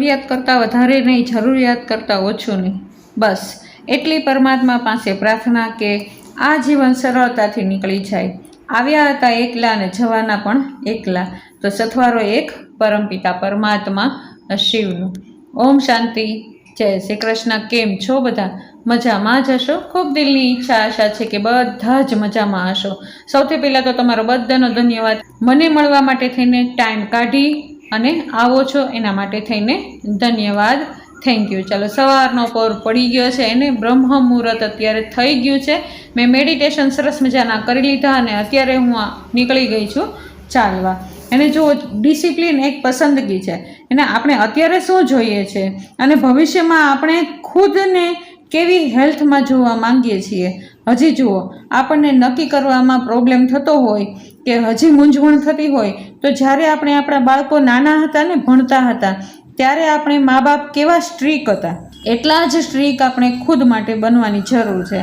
જરૂરિયાત કરતાં વધારે નહીં, જરૂરિયાત કરતાં ઓછું નહીં. બસ, એટલી પરમાત્મા પાસે પ્રાર્થના કે આ જીવન સરળતાથી નીકળી જાય. આવ્યા હતા એકલા અને જવાના પણ એકલા. તો સથવારો એક પરમપિતા પરમાત્મા શિવનું. ઓમ શાંતિ. જય શ્રી કૃષ્ણ. કેમ છો બધા? મજામાં જ હશો? ખૂબ દિલની ઈચ્છા, આશા છે કે બધા જ મજામાં હશો. સૌથી પહેલાં તો તમારો બધાનો ધન્યવાદ. મને મળવા માટે થઈને ટાઈમ કાઢી અને આવો છો એના માટે થઈને ધન્યવાદ. થેન્ક યુ ચાલો, સવારનો પોર પડી ગયો છે એને બ્રહ્મ મુહૂર્ત અત્યારે થઈ ગયું છે. મેં મેડિટેશન સરસ મજાના કરી લીધા અને અત્યારે હું આ નીકળી ગઈ છું ચાલવા. એને જો ડિસિપ્લિન એક પસંદગી છે. એને આપણે અત્યારે શું જોઈએ છે? અને ભવિષ્યમાં આપણે ખુદને કેવી હેલ્થમાં જોવા માંગીએ છીએ? હજી જુઓ, આપણને નક્કી કરવામાં પ્રોબ્લેમ થતો હોય કે હજી મૂંઝવણ થતી હોય, તો જ્યારે આપણે આપણા બાળકો નાના હતા ને ભણતા હતા, ત્યારે આપણે મા બાપ કેવા સ્ટ્રીક હતા? એટલા જ સ્ટ્રીક આપણે ખુદ માટે બનવાની જરૂર છે.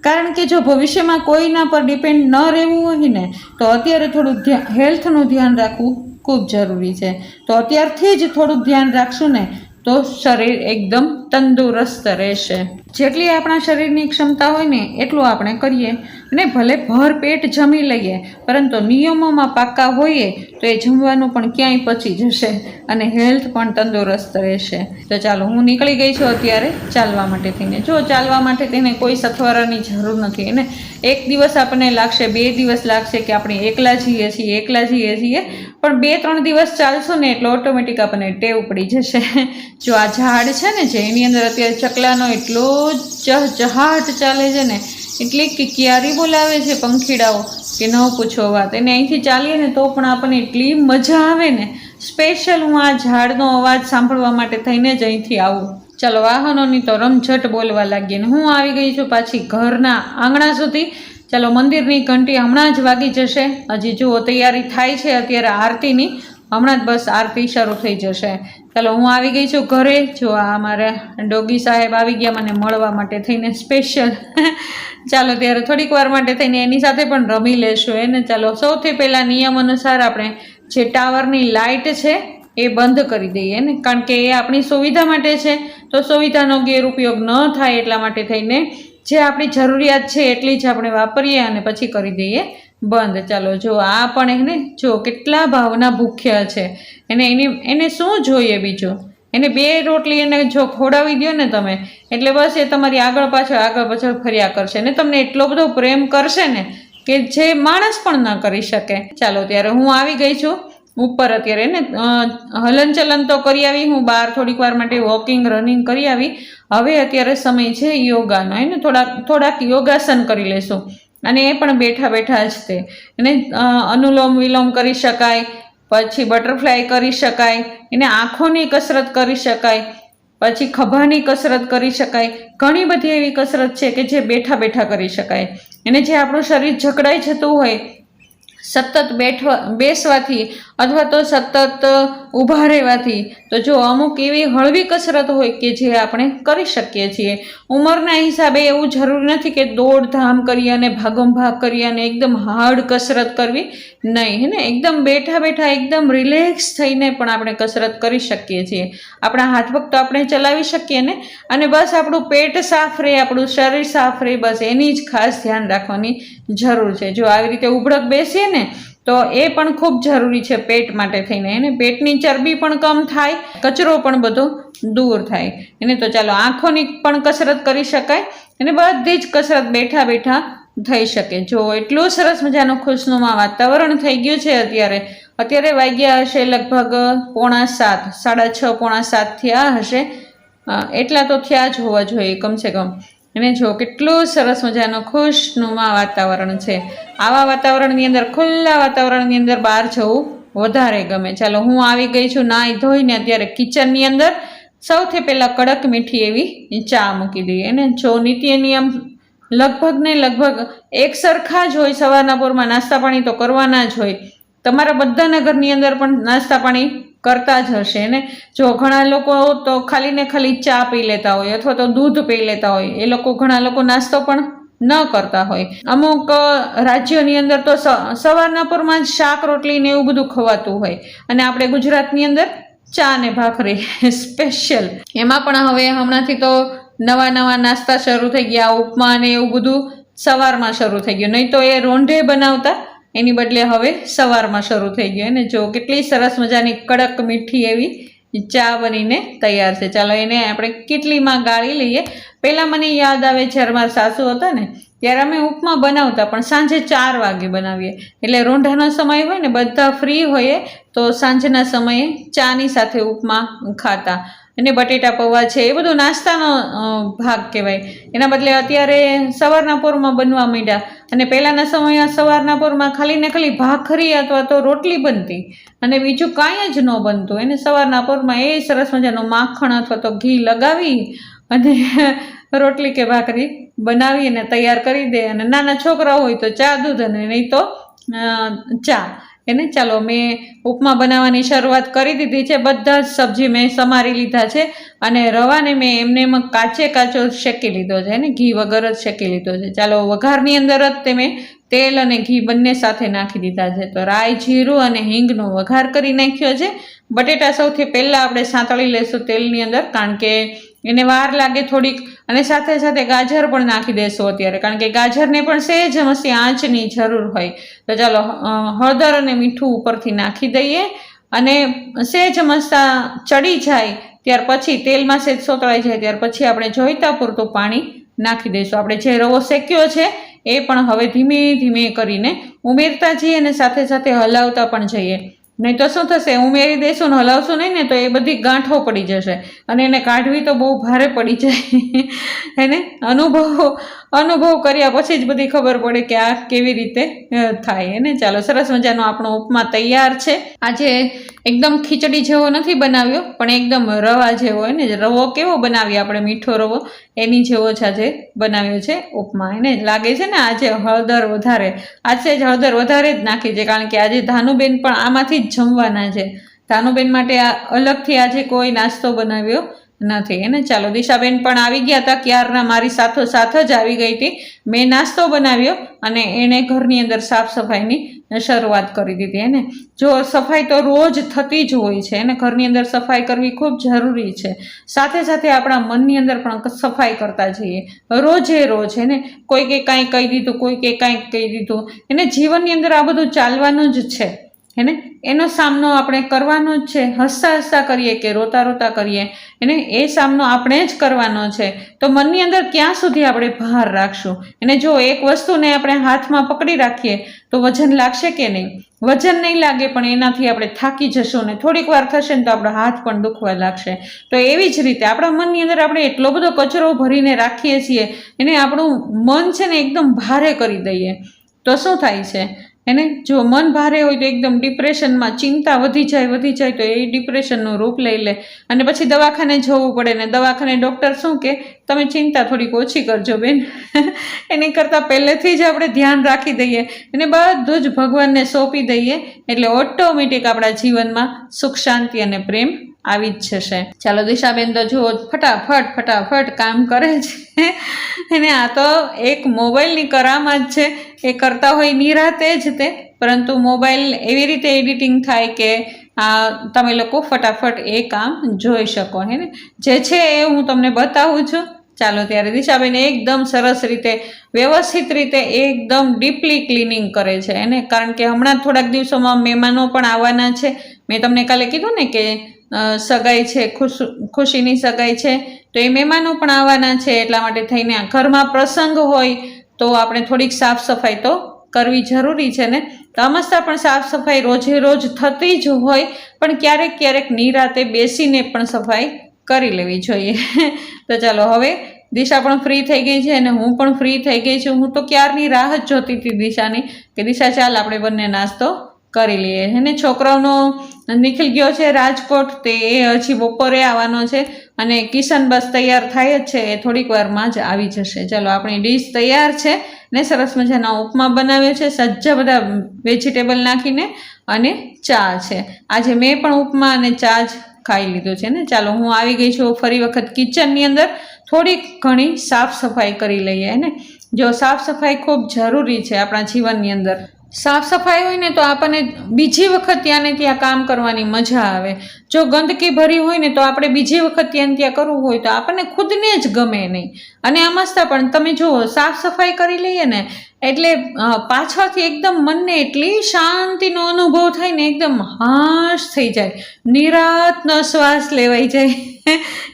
કારણ કે જો ભવિષ્યમાં કોઈના પર ડિપેન્ડ ન રહેવું હોય ને, તો અત્યારે થોડું હેલ્થનું ધ્યાન રાખવું ખૂબ જરૂરી છે. તો અત્યારથી જ થોડુંક ધ્યાન રાખશું ને તો શરીર એકદમ તંદુરસ્ત રહેશે. જેટલી આપણા શરીરની ક્ષમતા હોય ને એટલું આપણે કરીએ. અને ભલે ભર પેટ જમી લઈએ, પરંતુ નિયમોમાં પાક્કા હોઈએ તો એ જમવાનું પણ ક્યાંય પચી જશે અને હેલ્થ પણ તંદુરસ્ત રહેશે. તો ચાલો, હું નીકળી ગઈ છું અત્યારે ચાલવા માટે થઈને. જો ચાલવા માટે તેને કોઈ સથવારાની જરૂર નથી એને એક દિવસ આપણને લાગશે, બે દિવસ લાગશે કે આપણે એકલા જઈએ છીએ, એકલા જઈએ છીએ, પણ બે ત્રણ દિવસ ચાલશો ને એટલે ઓટોમેટિક આપણને ટેવ પડી જશે. જો આ ઝાડ છે ને, જે એની અંદર અત્યારે ચકલાનો એટલો ચહચહાટ ચાલે છે ને એટલી કે ક્યારી બોલાવે છે પંખીડાઓ? કે ન પૂછો વાત. એને અહીંથી ચાલીએ ને તો પણ આપણને એટલી મજા આવે ને. સ્પેશિયલ હું આ ઝાડનો અવાજ સાંભળવા માટે થઈને જ અહીંથી આવું. ચાલો, વાહનોની તો રમઝટ બોલવા લાગી ને હું આવી ગઈ છું પાછી ઘરના આંગણા સુધી. ચાલો, મંદિરની ઘંટી હમણાં જ વાગી જશે. હજી જુઓ, તૈયારી થાય છે અત્યારે આરતીની. હમણાં જ બસ આરતી શરૂ થઈ જશે. ચાલો, હું આવી ગઈ છું ઘરે. જો આ અમારા ડોગી સાહેબ આવી ગયા મને મળવા માટે થઈને સ્પેશિયલ. ચાલો ત્યારે થોડીક વાર માટે થઈને એની સાથે પણ રમી લેશું એને. ચાલો, સૌથી પહેલાં નિયમ અનુસાર આપણે જે ટાવરની લાઇટ છે એ બંધ કરી દઈએ ને. કારણ કે એ આપણી સુવિધા માટે છે. તો સુવિધાનો ગેરઉપયોગ ન થાય એટલા માટે થઈને જે આપણી જરૂરિયાત છે એટલી જ આપણે વાપરીએ અને પછી કરી દઈએ બંધ. ચાલો, જો આ પણ એને જો કેટલા ભાવના ભૂખ્યા છે. એને એની, એને શું જોઈએ બીજું? એને બે રોટલી એને જો ખોડાવી દો ને તમે, એટલે બસ એ તમારી આગળ પાછળ આગળ પાછળ ફર્યા કરશે. ને તમને એટલો બધો પ્રેમ કરશે ને કે જે માણસ પણ ન કરી શકે. ચાલો, ત્યારે હું આવી ગઈ છું. ઉપર અત્યારે ને હલનચલન તો કરી આવી, હું બહાર થોડીક વાર માટે વોકિંગ, રનિંગ કરી આવી. હવે અત્યારે સમય છે યોગાનો. એને થોડાક થોડાક યોગાસન કરી લેશું. અને એ પણ બેઠા બેઠા જ તે. એને અનુલોમ વિલોમ કરી શકાય. પછી બટરફ્લાય કરી શકાય, એને આંખોની કસરત કરી શકાય, પછી ખભાની કસરત કરી શકાય, ઘણી બધી એવી કસરત છે કે જે બેઠા બેઠા કરી શકાય. એને જે આપણું શરીર જકડાઈ જતું હોય સતત બેઠવા, બેસવાથી અથવા તો સતત ઊભા રહેવાથી, તો જો અમુક એવી હળવી કસરત હોય કે જે આપણે કરી શકીએ છીએ. ઉંમરના હિસાબે એવું જરૂરી નથી કે દોડધામ કરી અને ભાગમ ભાગ કરી અને એકદમ હાર્ડ કસરત કરવી. નહીં, હે ને? એકદમ બેઠા બેઠા, એકદમ રિલેક્સ થઈને પણ આપણે કસરત કરી શકીએ છીએ. આપણા હાથ પગ તો આપણે ચલાવી શકીએ ને? અને બસ આપણું પેટ સાફ રહે, આપણું શરીર સાફ રહે, બસ એની જ ખાસ ધ્યાન રાખવાની જરૂર છે. જો આવી રીતે ઉભળક બેસીએ ને તો એ પણ ખૂબ જરૂરી છે પેટ માટે થઈને. એને પેટની ચરબી પણ કમ થાય, કચરો પણ બધો દૂર થાય. એને તો ચાલો આંખોની પણ કસરત કરી શકાય અને બધી જ કસરત બેઠા બેઠા થઈ શકે. જો એટલું સરસ મજાનું ખુશનુમા વાતાવરણ થઈ ગયું છે અત્યારે અત્યારે વાગ્યા હશે લગભગ પોણા સાત, સાડા છ, પોણા સાત થયા હશે. એટલા તો થયા જ હોવા જોઈએ, કમસે કમ. અને જો, કેટલું સરસ મજાનું ખુશનુમા વાતાવરણ છે. આવા વાતાવરણની અંદર, ખુલ્લા વાતાવરણની અંદર બહાર જવું વધારે ગમે. ચાલો, હું આવી ગઈ છું નાહી ધોઈને અત્યારે કિચનની અંદર. સૌથી પહેલાં કડક મીઠી એવી ચા મૂકી દઈએ. અને જો, નીતિ નિયમ લગભગ ને લગભગ એક સરખા જ હોય, સવારના પોરમાં નાસ્તા પાણી તો કરવાના જ હોય. તમારા બધાના ઘરની અંદર પણ નાસ્તા પાણી કરતા જ હશે ને? જો ઘણા લોકો તો ખાલી ને ખાલી ચા પી લેતા હોય અથવા તો દૂધ પી લેતા હોય, એ લોકો ઘણા લોકો નાસ્તો પણ ન કરતા હોય. અમુક રાજ્યોની અંદર તો સવારના પરમાં જ શાક, રોટલી ને એવું બધું ખવાતું હોય. અને આપણે ગુજરાતની અંદર ચા ને ભાખરી સ્પેશિયલ એમાં પણ હવે હમણાંથી તો નવા નવા નાસ્તા શરૂ થઈ ગયા, ઉપમા ને એવું બધું સવારમાં શરૂ થઈ ગયું. નહીં તો એ રોંઢે બનાવતા એની બદલે હવે સવારમાં શરૂ થઈ ગયું અને જો કેટલી સરસ મજાની કડક મીઠી એવી ચા બનીને તૈયાર છે. ચાલો એને આપણે કેટલીમાં ગાળી લઈએ. પહેલાં મને યાદ આવે જ્યારે મારા સાસુ હતા ને, ત્યારે અમે ઉપમા બનાવતા, પણ સાંજે ચાર વાગે બનાવીએ. એટલે રોંઢાનો સમય હોય ને, બધા ફ્રી હોઈએ તો સાંજના સમયે ચાની સાથે ઉપમા ખાતા. અને બટેટા પૌવા છે, એ બધું નાસ્તાનો ભાગ કહેવાય. એના બદલે અત્યારે સવારના પોરમાં બનવા માંડ્યા. અને પહેલાંના સમયમાં સવારના પોરમાં ખાલી ને ખાલી ભાખરી અથવા તો રોટલી બનતી. અને બીજું કાંઈ જ ન બનતું. એને સવારના પોરમાં એ સરસ મજાનું માખણ અથવા તો ઘી લગાવી અને રોટલી કે ભાખરી બનાવી અને તૈયાર કરી દે. અને નાના છોકરાઓ હોય તો ચા, દૂધ અને નહીં તો ચા. એને ચાલો મેં ઉપમા બનાવવાની શરૂઆત કરી દીધી છે, બધા જ સબ્જી મેં સમારી લીધા છે અને રવાને મેં એમને એમ કાચે કાચો શેકી લીધો છે, ને ઘી વગર જ શેકી લીધો છે. ચાલો વઘારની અંદર જ તે મેં તેલ અને ઘી બંને સાથે નાખી દીધા છે. તો રાઈ, જીરું અને હિંગનો વઘાર કરી નાખ્યો છે. બટેટા સૌથી પહેલાં આપણે સાંતળી લઈશું તેલની અંદર, કારણ કે એને વાર લાગે થોડીક. અને સાથે સાથે ગાજર પણ નાખી દેશું અત્યારે, કારણ કે ગાજરને પણ સહેજ મસી આંચની જરૂર હોય. તો ચાલો હળદર અને મીઠું ઉપરથી નાખી દઈએ અને સહેજ મસા ચડી જાય, ત્યાર પછી તેલમાં સહેજ સોતળાઈ જાય, ત્યાર પછી આપણે જોઈતા પૂરતું પાણી નાખી દઈશું આપણે જે રવો શેક્યો છે, એ પણ હવે ધીમે ધીમે કરીને ઉમેરતા જઈએ અને સાથે સાથે હલાવતા પણ જઈએ. નહીં તો શું થશે? ઉમેરી દઈશું ને હલાવશું નહીં ને તો એ બધી ગાંઠો પડી જશે. અને એને કાઢવી તો બહુ ભારે પડી જાય. એને અનુભવ અનુભવ કર્યા પછી જ બધી ખબર પડે કે આ કેવી રીતે થાય. એને ચાલો, સરસ મજાનો આપણો ઉપમા તૈયાર છે. આજે એકદમ ખીચડી જેવો નથી બનાવ્યો, પણ એકદમ રવા જેવો. એને રવો કેવો બનાવીએ આપણે? મીઠો રવો. એની જેવો જ આજે બનાવ્યો છે ઉપમા. એને લાગે છે ને આજે હળદર વધારે. આજે જ હળદર વધારે જ નાખી છે, કારણ કે આજે ધાનુબેન પણ આમાંથી જ જમવાના છે. ધાનુબેન માટે આ અલગથી આજે કોઈ નાસ્તો બનાવ્યો નથી. એને ચાલો, દિશાબેન પણ આવી ગયા હતા. ક્યારના મારી સાથો સાથ જ આવી ગઈ હતી. મેં નાસ્તો બનાવ્યો અને એણે ઘરની અંદર સાફ સફાઈની શરૂઆત કરી દીધી. એને જો સફાઈ તો રોજ થતી જ હોય છે. એને ઘરની અંદર સફાઈ કરવી ખૂબ જરૂરી છે. સાથે સાથે આપણા મનની અંદર પણ સફાઈ કરતા જઈએ. રોજે રોજ એને કોઈ કે કાંઈ કહી દીધું, કોઈ કે કાંઈક કહી દીધું. એને જીવનની અંદર આ બધું ચાલવાનું જ છે. એને એનો સામનો આપણે કરવાનો જ છે. હસતા હસતા કરીએ કે રોતા રોતા કરીએ? એને એ સામનો આપણે જ કરવાનો છે. તો મનની અંદર ક્યાં સુધી આપણે ભાર રાખશું? એને જો એક વસ્તુને આપણે હાથમાં પકડી રાખીએ, તો વજન લાગશે કે નહીં? વજન નહીં લાગે, પણ એનાથી આપણે થાકી જશું ને થોડીક વાર થશે ને તો આપણો હાથ પણ દુખવા લાગશે. તો એવી જ રીતે આપણા મનની અંદર આપણે એટલો બધો કચરો ભરીને રાખીએ છીએ, એને આપણું મન છે ને એકદમ ભારે કરી દઈએ. તો શું થાય છે? એને જો મન ભારે હોય તો એકદમ ડિપ્રેશનમાં ચિંતા વધી જાય વધી જાય તો એ ડિપ્રેશનનું રૂપ લઈ લે. અને પછી દવાખાને જવું પડે ને દવાખાને ડૉક્ટર શું કે, તમે ચિંતા થોડીક ઓછી કરજો બેન. એની કરતાં પહેલેથી જ આપણે ધ્યાન રાખી દઈએ અને બધું જ ભગવાનને સોંપી દઈએ. એટલે ઓટોમેટિક આપણા જીવનમાં સુખ, શાંતિ અને પ્રેમ આવી જ જશે. ચાલો દિશાબેન તો જુઓ, ફટાફટ ફટાફટ કામ કરે છે. અને આ તો એક મોબાઈલની કરામત છે. એ કરતા હોય નિરાતે જ તે. પરંતુ મોબાઈલ એવી રીતે એડિટિંગ થાય કે, આ તમે લોકો ફટાફટ એ કામ જોઈ શકો, હે ને? જે છે એ હું તમને બતાવું છું. ચાલો ત્યારે દિશાબેન એકદમ સરસ રીતે, વ્યવસ્થિત રીતે એકદમ ડીપલી ક્લિનિંગ કરે છે એને કારણ કે હમણાં થોડાક દિવસોમાં મહેમાનો પણ આવવાના છે. મેં તમને કાલે કીધું ને કે સગાઈ છે, ખુશ, ખુશીની સગાઈ છે, તો એ મહેમાનો પણ આવવાના છે, એટલા માટે થઈને ઘરમાં પ્રસંગ હોય તો આપણે થોડીક સાફ સફાઈ તો કરવી જરૂરી છે ને? તમસ્તા પણ સાફ સફાઈ રોજે રોજ થતી જ હોય, પણ ક્યારેક ક્યારેક નિરાતે બેસીને પણ સફાઈ કરી લેવી જોઈએ. તો ચાલો હવે દિશા પણ ફ્રી થઈ ગઈ છે અને હું પણ ફ્રી થઈ ગઈ છું. હું તો ક્યારની રાહ જ જોતી હતી દિશાની, કે દિશા ચાલ, આપણે બંને નાસ્તો કરી લઈએ. અને છોકરાઓનો નિખિલ ગયો છે રાજકોટ, તે હજી બપોરે આવવાનો છે અને કિશન બસ તૈયાર થાય જ છે. એ થોડીક વારમાં જ આવી જશે. ચાલો, આપણી ડીશ તૈયાર છે ને સરસ મજાના ઉપમા બનાવ્યો છે. સજ્જા બધા વેજીટેબલ નાખીને અને ચા છે. આજે મેં પણ ઉપમા અને ચા જ ખાઈ લીધું છે ને? ચાલો, હું આવી ગઈ છું ફરી વખત કિચનની અંદર. થોડીક ઘણી સાફ સફાઈ કરી લઈએ ને? જો સાફ સફાઈ ખૂબ જરૂરી છે આપણા જીવનની અંદર. સાફ સફાઈ હોય ને તો આપણને બીજી વખત ત્યાં ને ત્યાં કામ કરવાની મજા આવે. જો ગંદકી ભરી હોય ને તો આપણે બીજી વખત ત્યાં ત્યાં કરવું હોય તો આપણને ખુદને જ ગમે નહીં. અને આમસ્તા પણ તમે જુઓ સાફ સફાઈ કરી લઈએ ને એટલે પાછળથી એકદમ મનને એટલી શાંતિનો અનુભવ થાય ને એકદમ હાશ થઈ જાય. નિરાતનો શ્વાસ લેવાઈ જાય.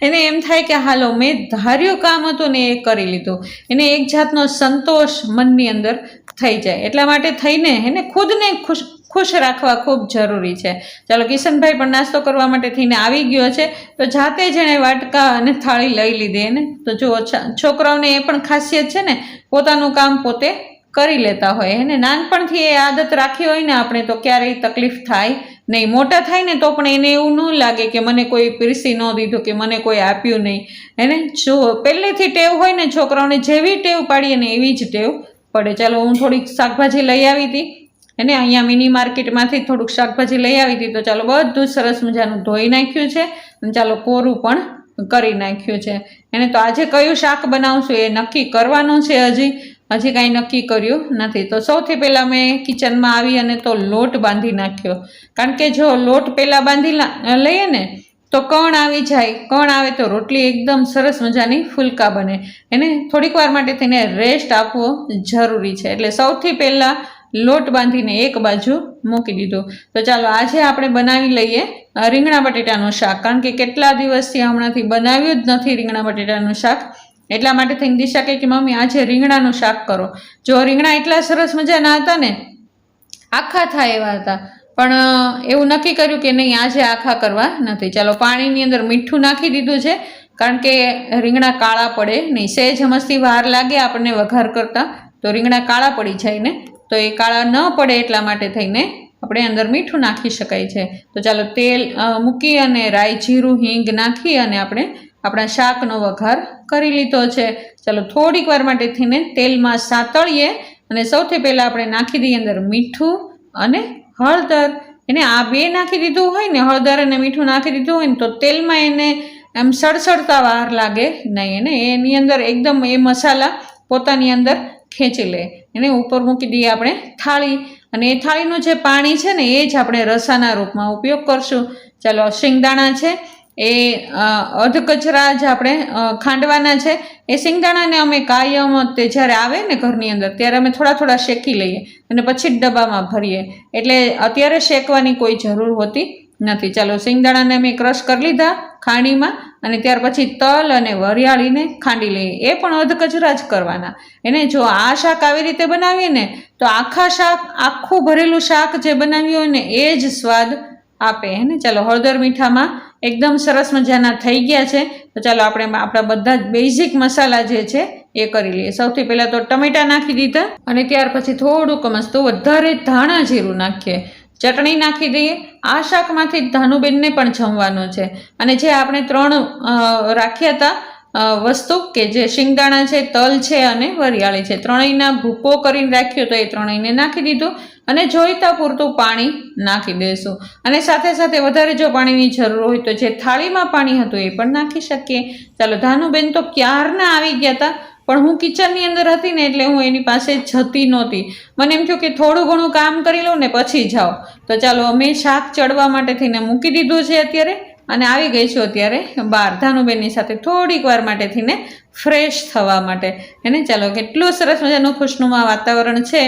એને એમ થાય કે, હાલો, મેં ધાર્યું કામ હતું ને એ કરી લીધું. એને એક જાતનો સંતોષ મનની અંદર થઈ જાય. એટલા માટે થઈને એને ખુદને ખુશ ખુશ રાખવા ખૂબ જરૂરી છે. ચાલો, કિશનભાઈ પણ નાસ્તો કરવા માટે થઈને આવી ગયો છે. તો જાતે જ એણે વાટકા અને થાળી લઈ લીધી એને. તો જો છ- છોકરાઓને એ પણ ખાસિયત છે ને, પોતાનું કામ પોતે કરી લેતા હોય. એને નાનપણથી એ આદત રાખી હોય ને આપણે તો ક્યારેય તકલીફ થાય નહીં. મોટા થાય ને તો પણ એને એવું ન લાગે કે મને કોઈ પીરસી ન દીધું, કે મને કોઈ આપ્યું નહીં. એને જો પહેલેથી ટેવ હોય ને છોકરાઓને જેવી ટેવ પાડીએ ને એવી જ ટેવ પડે. ચાલો, હું થોડીક શાકભાજી લઈ આવી હતી. એને અહીંયા મિની માર્કેટમાંથી થોડુંક શાકભાજી લઈ આવી હતી. તો ચાલો, બધું સરસ મજાનું ધોઈ નાખ્યું છે અને ચાલો, કોરું પણ કરી નાખ્યું છે. એને તો આજે કયું શાક બનાવશું એ નક્કી કરવાનું છે હજી. હજી કાંઈ નક્કી કર્યું નથી. તો સૌથી પહેલાં મેં કિચનમાં આવી અને તો લોટ બાંધી નાખ્યો. કારણ કે જો લોટ પહેલાં બાંધી લઈએ ને, તો કણ આવી જાય. કણ આવે તો રોટલી એકદમ સરસ મજાની ફુલકા બને. એને થોડીક વાર માટે તેને રેસ્ટ આપવો જરૂરી છે. એટલે સૌથી પહેલાં લોટ બાંધીને એક બાજુ મૂકી દીધું. તો ચાલો આજે આપણે બનાવી લઈએ રીંગણા બટેટાનું શાક. કારણ કે કેટલા દિવસથી હમણાંથી બનાવ્યું જ નથી રીંગણા બટેટાનું શાક. એટલા માટે થઈને દિશા કહે કે, મમ્મી, આજે રીંગણાનું શાક કરો. જો રીંગણા એટલા સરસ મજાના હતા ને, આખા થાય એવા હતા. પણ એવું નક્કી કર્યું કે નહીં, આજે આખા કરવા નથી. ચાલો, પાણીની અંદર મીઠું નાખી દીધું છે, કારણ કે રીંગણા કાળા પડે નહીં. સહેજ મસ્તી વાર લાગે આપણને વઘાર કરતાં. તો રીંગણા કાળા પડી જાય ને, તો એ કાળા ન પડે એટલા માટે થઈને આપણે અંદર મીઠું નાખી શકાય છે. તો ચાલો, તેલ મૂકી અને રાઈ, જીરું, હિંગ નાખી અને આપણે આપણા શાકનો વઘાર કરી લીધો છે. ચાલો થોડીક વાર માટે થઈને તેલમાં સાતળીએ અને સૌથી પહેલાં આપણે નાખી દઈએ અંદર મીઠું અને હળદર. એને આ બે નાખી દીધું હોય ને, હળદર અને મીઠું નાખી દીધું હોય ને, તો તેલમાં એને એમ સડસડતા વાર લાગે નહીં. એને એની અંદર એકદમ એ મસાલા પોતાની અંદર ખેંચી લે. એને ઉપર મૂકી દઈએ આપણે થાળી. અને એ થાળીનું જે પાણી છે ને, એ જ આપણે રસાના રૂપમાં ઉપયોગ કરશું. ચાલો શિંગદાણા છે એ અર્ધ કચરા જ આપણે ખાંડવાના છે. એ સિંગદાણાને અમે કાયમ તે જ્યારે આવે ને ઘરની અંદર, ત્યારે અમે થોડા થોડા શેકી લઈએ અને પછી જ ડબ્બામાં ભરીએ. એટલે અત્યારે શેકવાની કોઈ જરૂર હોતી નથી. ચાલો, સિંગદાણાને અમે ક્રશ કરી લીધા ખાંડીમાં અને ત્યાર પછી તલ અને વરિયાળીને ખાંડી લઈએ. એ પણ અર્ધ કચરા જ કરવાના. એને જો આ શાક આવી રીતે બનાવીએ ને, તો આખા શાક, આખું ભરેલું શાક જે બનાવ્યું હોય ને, એ જ સ્વાદ આપે, હે ને? ચાલો, હળદર મીઠામાં એકદમ સરસ મજાના થઈ ગયા છે. તો ચાલો, આપણે આપણા બધા જ બેઝિક મસાલા જે છે, એ કરી લઈએ. સૌથી પહેલાં તો ટમેટાં નાખી દીધા અને ત્યાર પછી થોડુંક મસ્ત વધારે ધાણા જીરું નાખીએ. ચટણી નાખી દઈએ. આ શાકમાંથી ધાનુબેનને પણ જમવાનું છે. અને જે આપણે ત્રણ રાખ્યા હતા વસ્તુ કે જે શિંગદાણા છે, તલ છે અને વરિયાળી છે. ત્રણેયના ભૂકો કરીને રાખ્યો તો એ ત્રણેયને નાખી દીધું અને જોઈતા પૂરતું પાણી નાખી દઈશું. અને સાથે સાથે વધારે જો પાણીની જરૂર હોય તો જે થાળીમાં પાણી હતું એ પણ નાખી શકીએ. ચાલો, ધાનુબેન તો ક્યારના આવી ગયા હતા પણ હું કિચનની અંદર હતી ને એટલે હું એની પાસે જતી નહોતી. મને એમ થયું કે થોડું ઘણું કામ કરી લઉં ને પછી જાઓ તો ચાલો, અમે શાક ચડવા માટે મૂકી દીધું છે અત્યારે. અને આવી ગઈ છું અત્યારે બહાર ધાનુબેનની સાથે થોડીક વાર માટે થઈને ફ્રેશ થવા માટે. એને ચાલો, કેટલું સરસ મજાનું ખુશનુમા વાતાવરણ છે.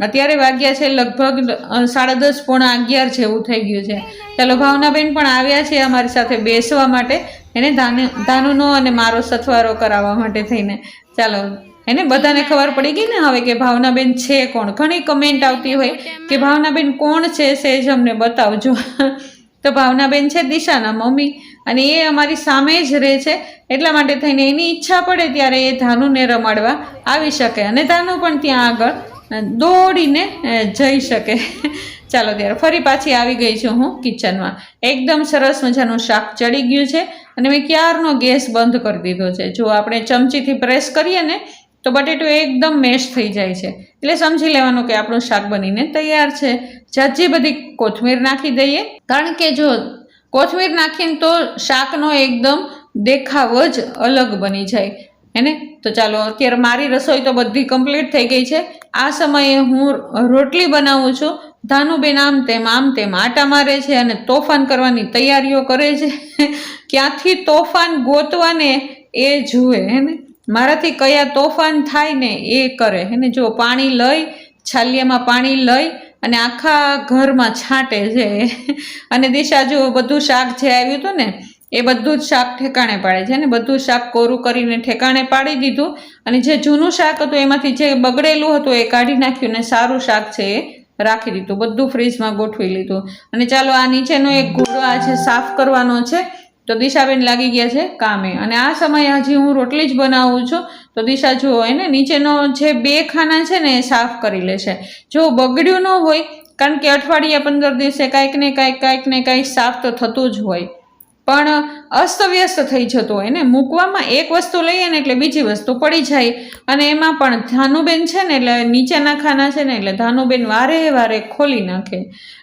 અત્યારે વાગ્યા છે લગભગ સાડા દસ પોણા અગિયાર જેવું થઈ ગયું છે. ચાલો, ભાવનાબેન પણ આવ્યા છે અમારી સાથે બેસવા માટે. એને ધાનુ, ધાનુનો અને મારો સથવારો કરાવવા માટે થઈને. ચાલો એને બધાને ખબર પડી ગઈ ને હવે કે ભાવનાબેન છે કોણ? ઘણી કમેન્ટ આવતી હોય કે ભાવનાબેન કોણ છે, સેજ અમને બતાવજો. તો ભાવનાબેન છે દિશાના મમ્મી અને એ અમારી સામે જ રહે છે. એટલા માટે થઈને એની ઈચ્છા પડે ત્યારે એ ધાનુને રમાડવા આવી શકે અને ધાનુ પણ ત્યાં આગળ દોડીને જઈ શકે. ચાલો ત્યારે ફરી પાછી આવી ગઈ છું હું કિચનમાં. એકદમ સરસ મજાનું શાક ચડી ગયું છે અને મેં ક્યારનો ગેસ બંધ કરી દીધો છે. જો આપણે ચમચીથી પ્રેસ કરીએ ને તો બટેટું એકદમ મેશ થઈ જાય છે. એટલે સમજી લેવાનું કે આપણું શાક બનીને તૈયાર છે. જાજી બધી કોથમીર નાખી દઈએ. કારણ કે જો કોથમીર નાખીને તો શાકનો એકદમ દેખાવ જ અલગ બની જાય. હેને? તો ચાલો, અત્યારે મારી રસોઈ તો બધી કમ્પ્લીટ થઈ ગઈ છે. આ સમયે હું રોટલી બનાવું છું. ધાનુબેન આમ તેમ આમ તેમ આટા મારે છે અને તોફાન કરવાની તૈયારીઓ કરે છે. ક્યાંથી તોફાન ગોતવાને એ જુએ, હેને? મારાથી કયા તોફાન થાય ને એ કરે. હેને જો પાણી લઈ, છાલિયામાં પાણી લઈ અને આખા ઘરમાં છાંટે છે. અને દિશા જો બધું શાક જે આવ્યું હતું ને, એ બધું જ શાક ઠેકાણે પાડે છે. ને બધું શાક કોરું કરીને ઠેકાણે પાડી દીધું અને જે જૂનું શાક હતું, એમાંથી જે બગડેલું હતું, એ કાઢી નાખ્યું ને સારું શાક છે એ રાખી દીધું. બધું ફ્રીજમાં ગોઠવી લીધું. અને ચાલો, આ નીચેનો એક ઘોડો આ છે, સાફ કરવાનો છે. તો દિશાબેન લાગી ગયા છે કામે. અને આ સમયે હજી હું રોટલી જ બનાવું છું. તો દિશા જુઓ, એને નીચેનો જે બે ખાના છે ને એ સાફ કરી લેશે જો બગડ્યું ન હોય, કારણ કે અઠવાડિયા પંદર દિવસે કાંઈક ને કાંઈક કાંઈક ને કાંઈક સાફ તો થતું જ હોય. પણ અસ્તવ્યસ્ત થઈ જતું. હોય ને મૂકવામાં એક વસ્તુ લઈએ ને એટલે બીજી વસ્તુ પડી જાય. અને એમાં પણ ધાનુબેન છે ને એટલે નીચેના ખાના છે ને એટલે ધાનુબેન વારે વારે ખોલી નાખે.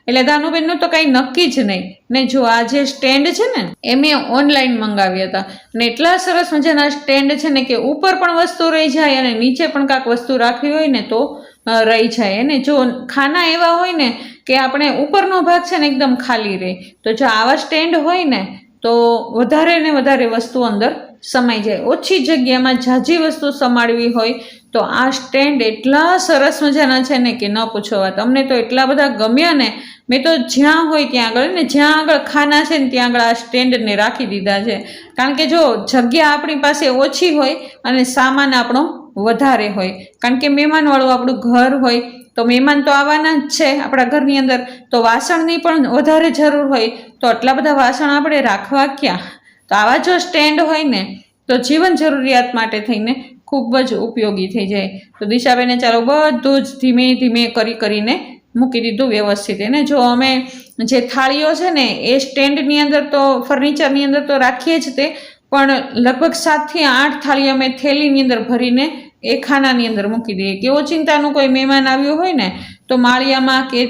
એટલે ધાનુબેનનું તો કાંઈ નક્કી જ નહીં. ને જો આ જે સ્ટેન્ડ છે ને, એ મેં ઓનલાઈન મંગાવ્યા હતા. અને એટલા સરસ મજાના સ્ટેન્ડ છે ને કે ઉપર પણ વસ્તુ રહી જાય અને નીચે પણ કાંઈક વસ્તુ રાખવી હોય ને તો રહી જાય. અને જો ખાના એવા હોય ને કે આપણે ઉપરનો ભાગ છે ને એકદમ ખાલી રહે. તો જો આવા સ્ટેન્ડ હોય ને તો વધારે ને વધારે વસ્તુ અંદર સમાઈ જાય. ઓછી જગ્યામાં ઝાઝી વસ્તુ સમાડવી હોય તો આ સ્ટેન્ડ એટલા સરસ મજાના છે ને કે ન પૂછો વાત. અમને તો એટલા બધા ગમ્યા ને, મેં તો જ્યાં હોય ત્યાં આગળ ને જ્યાં આગળ ખાના છે ને ત્યાં આગળ આ સ્ટેન્ડને રાખી દીધા છે. કારણ કે જો જગ્યા આપણી પાસે ઓછી હોય અને સામાન આપણો વધારે હોય. કારણ કે મહેમાનવાળું આપણું ઘર હોય તો મહેમાન તો આવવાના જ છે આપણા ઘરની અંદર. તો વાસણની પણ વધારે જરૂર હોય. તો આટલા બધા વાસણ આપણે રાખવા ક્યાં? તો આવા જો સ્ટેન્ડ હોય ને, તો જીવન જરૂરિયાત માટે થઈને ખૂબ જ ઉપયોગી થઈ જાય. તો દિશાબેને ચાલો બધું જ ધીમે ધીમે કરી કરીને મૂકી દીધું વ્યવસ્થિત. એને જો અમે જે થાળીઓ છે ને, એ સ્ટેન્ડની અંદર તો, ફર્નિચરની અંદર તો રાખીએ જ તે, પણ લગભગ સાતથી આઠ થાળી અમે થેલીની અંદર ભરીને એ ખાનાની અંદર મૂકી દઈએ. કે ઓચિંતાનું કોઈ મહેમાન આવ્યું હોય ને, તો માળિયામાં કે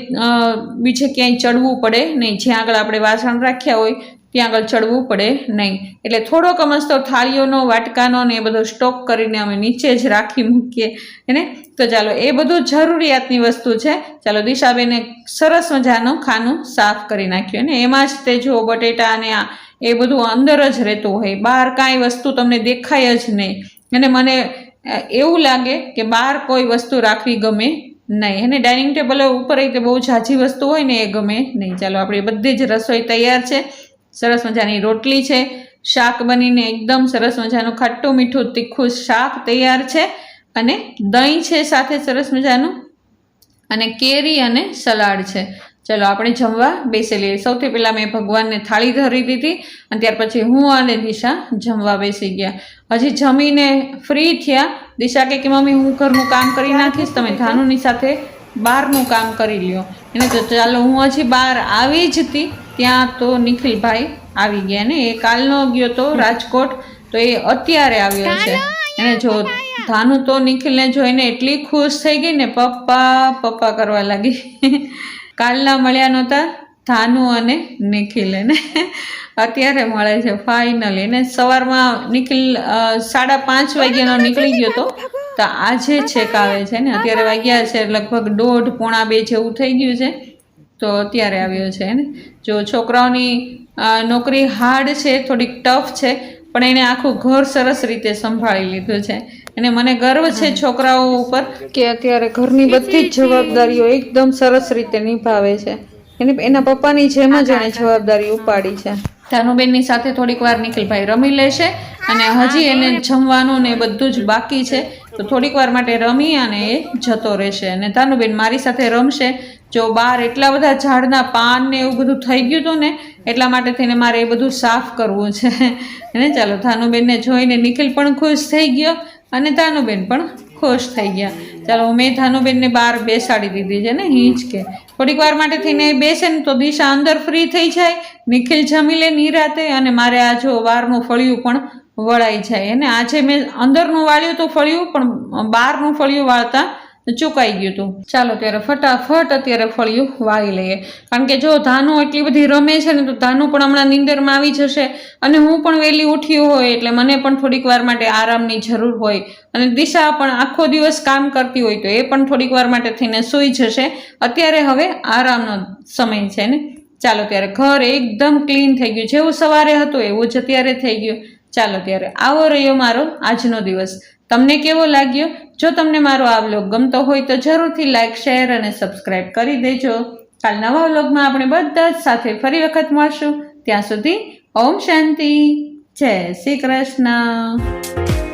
બીજે ક્યાંય ચડવું પડે નહીં. જ્યાં આગળ આપણે વાસણ રાખ્યા હોય, ત્યાં આગળ ચડવું પડે નહીં. એટલે થોડોક અમસ્તો થાળીઓનો, વાટકાનો ને એ બધો સ્ટોક કરીને અમે નીચે જ રાખી મૂકીએ. એને તો ચાલો, એ બધું જરૂરિયાતની વસ્તુ છે. ચાલો, દિશાબેને સરસ મજાનું ખાનું સાફ કરી નાખ્યું. અને એમાં જ તે જુઓ, બટેટા અને આ, એ બધું અંદર જ રહેતું હોય. બહાર કાંઈ વસ્તુ તમને દેખાય જ નહીં. અને મને એવું લાગે કે બહાર કોઈ વસ્તુ રાખવી ગમે નહીં. અને ડાઇનિંગ ટેબલ ઉપર એ બહુ ઝાઝી વસ્તુ હોય ને એ ગમે નહીં. ચાલો, આપણી બધી જ રસોઈ તૈયાર છે. સરસ મજાની રોટલી છે. શાક બનીને એકદમ સરસ મજાનું ખાટું મીઠું તીખું શાક તૈયાર છે. અને દહીં છે સાથે સરસ મજાનું. અને કેરી અને સલાડ છે. ચલો આપણે જમવા બેસી લઈએ. સૌથી પહેલાં મેં ભગવાનને થાળી ધરી દીધી અને ત્યાર પછી હું અને દિશા જમવા બેસી ગયા. હજી જમીને ફ્રી થયા. દિશા કે મમ્મી હું ઘરનું કામ કરી નાખીશ. તમે ધાનુની સાથે બહારનું કામ કરી લ્યો. એને તો ચાલો હું હજી બહાર આવી જ હતી. ત્યાં તો નિખિલભાઈ આવી ગયા ને. એ કાલનો ગયો તો રાજકોટ. તો એ અત્યારે આવ્યો છે. એને જો ધાનુ તો નિખિલને જોઈને એટલી ખુશ થઈ ગઈ ને પપ્પા પપ્પા કરવા લાગી. કાલના મળ્યા નહોતા ધાનુ અને નિખિલ એને. અત્યારે મળે છે ફાઇનલી એને સવારમાં નિખિલ સાડા પાંચ વાગ્યાનો નીકળી ગયો તો તો આજે છેક આવે છે ને. અત્યારે વાગ્યા છે લગભગ દોઢ પોણા બે જેવું થઈ ગયું છે. તો અત્યારે આવ્યો છે ને જો છોકરાઓની નોકરી હાર્ડ છે થોડીક ટફ છે પણ એને આખું ઘર સરસ રીતે સંભાળી લીધું છે. અને મને ગર્વ છે છોકરાઓ ઉપર કે અત્યારે ઘરની બધી જ જવાબદારીઓ એકદમ સરસ રીતે નિભાવે છે. એને એના પપ્પાની જેમ જ એને જવાબદારી ઉપાડી છે. ધાનુબેનની સાથે થોડીક વાર નિખિલભાઈ રમી લેશે અને હજી એને જમવાનું ને એ બધું જ બાકી છે. તો થોડીક વાર માટે રમી અને એ જતો રહેશે. અને ધાનુબેન મારી સાથે રમશે. જો બહાર એટલા બધા ઝાડના પાન ને એવું બધું થઈ ગયું હતું ને એટલા માટે થઈને મારે એ બધું સાફ કરવું છે. અને ચાલો ધાનુબેનને જોઈને નિખિલ પણ ખુશ થઈ ગયો અને ધાનુબેન પણ ખુશ થઈ ગયા. ચાલો મેં ધાનુબેનને બહાર બેસાડી દીધી છે ને હિંચકે. થોડીક વાર માટે થઈને બેસે ને તો દિશા અંદર ફ્રી થઈ જાય. નિખિલ જમી લે નિરાતે અને મારે આ જો વારનું ફળિયું પણ વળાઈ જાય. અને આજે મેં અંદરનું વાળ્યું તો ફળિયું, પણ બહારનું ફળિયું વાળતા ચૂકાઈ ગયું હતું ચાલો ત્યારે ફટાફટ અત્યારે ફળિયું વાળી લઈએ. કારણ કે જો ધાનું એટલી બધી રમે છે ને, તો ધાનું પણ હમણાં નીંદરમાં આવી જશે. અને હું પણ વહેલી ઉઠ્યું હોય એટલે મને પણ થોડીક વાર માટે આરામની જરૂર હોય. અને દિશા પણ આખો દિવસ કામ કરતી હોય તો એ પણ થોડીક વાર માટે થઈને સૂઈ જશે. અત્યારે હવે આરામનો સમય છે ને. ચાલો ત્યારે ઘર એકદમ ક્લીન થઈ ગયું. જેવું સવારે હતું એવું જ અત્યારે થઈ ગયું. ચાલો ત્યારે આવો રહ્યો મારો આજનો દિવસ. તમને કેવો લાગ્યો? જો તમને મારો આ વ્લોગ ગમતો હોય તો જરૂરથી લાઇક શેર અને સબસ્ક્રાઈબ કરી દેજો. કાલ નવા વ્લોગમાં આપણે બધા જ સાથે ફરી વખત મળશું. ત્યાં સુધી ઓમ શાંતિ. જય શ્રી કૃષ્ણ.